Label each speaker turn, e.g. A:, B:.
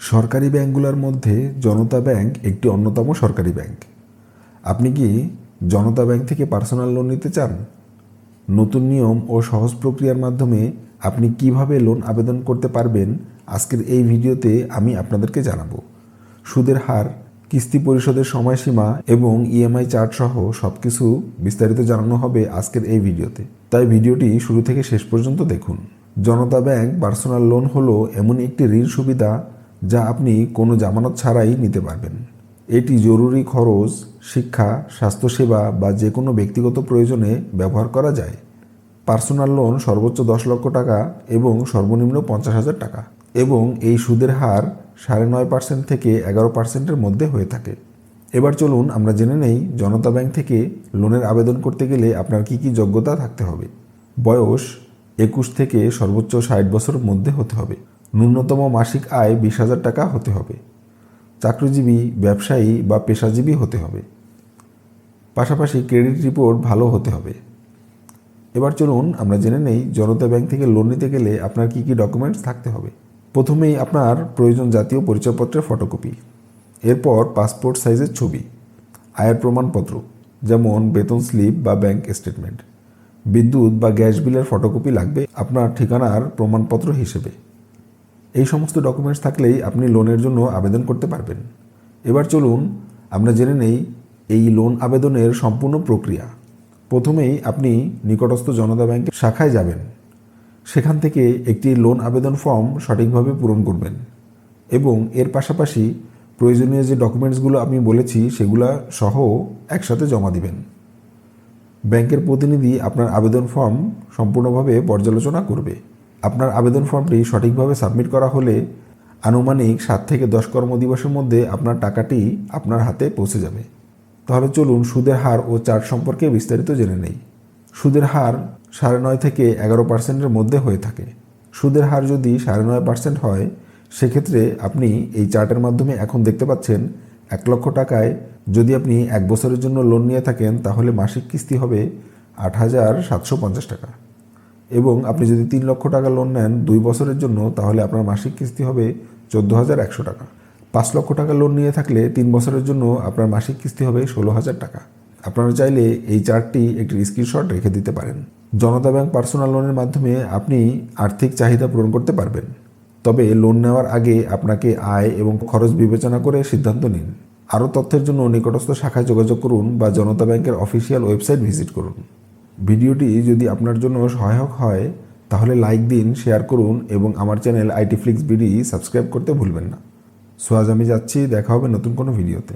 A: সরকারি ব্যাংকগুলোর মধ্যে জনতা ব্যাংক একটি অন্যতম সরকারি ব্যাংক। আপনি কি জনতা ব্যাংক থেকে পার্সোনাল লোন নিতে চান? নতুন নিয়ম ও সহজ প্রক্রিয়ার মাধ্যমে আপনি কীভাবে লোন আবেদন করতে পারবেন? আজকের এই ভিডিওতে আমি আপনাদেরকে জানাব। সুদের হার, কিস্তি পরিশোধের সময়সীমা এবং ইএমআই চার্ট সহ সব কিছু বিস্তারিত জানানো হবে আজকের এই ভিডিওতে। তাই ভিডিওটি শুরু থেকে শেষ পর্যন্ত দেখুন। জনতা ব্যাংক পার্সোনাল লোন হলো এমন একটি ঋণ সুবিধা যা আপনি কোনো জামানত ছাড়াই নিতে পারবেন। এটি জরুরি খরচ, শিক্ষা, স্বাস্থ্যসেবা বা যে কোনো ব্যক্তিগত প্রয়োজনে ব্যবহার করা যায়। পার্সোনাল লোন সর্বোচ্চ দশ লক্ষ টাকা এবং সর্বনিম্ন পঞ্চাশ হাজার টাকা এবং এই সুদের হার সাড়ে নয় পার্সেন্ট থেকে এগারো পার্সেন্টের মধ্যে হয়ে থাকে। এবার চলুন আমরা জেনে নেই জনতা ব্যাংক থেকে লোনের আবেদন করতে গেলে আপনার কি কি যোগ্যতা থাকতে হবে। বয়স একুশ থেকে সর্বোচ্চ ষাট বছরের মধ্যে হতে হবে। ন্যূনতম মাসিক আয় বিশ হাজার টাকা হতে হবে। চাকরিজীবী, ব্যবসায়ী বা পেশাজীবী হতে হবে। পাশাপাশি ক্রেডিট রিপোর্ট ভালো হতে হবে। এবার চলুন আমরা জেনে নেই জনতা ব্যাংক থেকে লোন নিতে গেলে আপনার কি কি ডকুমেন্টস থাকতে হবে। প্রথমেই আপনার প্রয়োজন জাতীয় পরিচয়পত্রের ফটোকপি এরপর পাসপোর্ট সাইজের ছবি, আয়ের প্রমাণপত্র, যেমন বেতন স্লিপ বা ব্যাংক স্টেটমেন্ট বিদ্যুৎ বা গ্যাস বিলের ফটোকপি লাগবে আপনার ঠিকানার প্রমাণপত্র হিসেবে। এই সমস্ত ডকুমেন্টস থাকলেই আপনি লোনের জন্য আবেদন করতে পারবেন। এবার চলুন আমরা জেনে নেই এই লোন আবেদনের সম্পূর্ণ প্রক্রিয়া। প্রথমেই আপনি নিকটস্থ জনতা ব্যাংকের শাখায় যাবেন। সেখান থেকে একটি লোন আবেদন ফর্ম সঠিকভাবে পূরণ করবেন এবং এর পাশাপাশি প্রয়োজনীয় যে ডকুমেন্টসগুলো আমি বলেছি সেগুলো সহ একসাথে জমা দিবেন। ব্যাংকের প্রতিনিধি আপনার আবেদন ফর্ম সম্পূর্ণভাবে পর্যালোচনা করবে। আপনার আবেদন ফর্মটি সঠিকভাবে সাবমিট করা হলে আনুমানিক সাত থেকে দশ কর্মদিবসের মধ্যে আপনার টাকাটি আপনার হাতে পৌঁছে যাবে। তাহলে চলুন সুদের হার ও চার্ট সম্পর্কে বিস্তারিত জেনে নেই। সুদের হার সাড়ে নয় থেকে এগারো পার্সেন্টের মধ্যে হয়ে থাকে। সুদের হার যদি সাড়ে নয় পার্সেন্ট হয়, সেক্ষেত্রে আপনি এই চার্টের মাধ্যমে এখন দেখতে পাচ্ছেন এক লক্ষ টাকায় যদি আপনি এক বছরের জন্য লোন নিয়ে থাকেন, তাহলে মাসিক কিস্তি হবে আট হাজার সাতশো পঞ্চাশ টাকা। এবং আপনি যদি তিন লক্ষ টাকা লোন নেন দুই বছরের জন্য, তাহলে আপনার মাসিক কিস্তি হবে চোদ্দ হাজার একশো টাকা। পাঁচ লক্ষ টাকা লোন নিয়ে থাকলে তিন বছরের জন্য আপনার মাসিক কিস্তি হবে ষোলো হাজার টাকা। আপনারা চাইলে এই চার্টটি একটি স্ক্রিনশট রেখে দিতে পারেন। জনতা ব্যাংক পার্সোনাল লোনের মাধ্যমে আপনি আর্থিক চাহিদা পূরণ করতে পারবেন। তবে লোন নেওয়ার আগে আপনাকে আয় এবং খরচ বিবেচনা করে সিদ্ধান্ত নিন। আরও তথ্যের জন্য নিকটস্থ শাখায় যোগাযোগ করুন বা জনতা ব্যাংকের অফিসিয়াল ওয়েবসাইট ভিজিট করুন। ভিডিওটি যদি আপনার জন্য সহায়ক হয়, তাহলে লাইক দিন, শেয়ার করুন এবং আমার channel IT flix BD subscribe করতে ভুলবেন না। সো আজ আমি যাচ্ছি, দেখা হবে নতুন কোনো ভিডিওতে।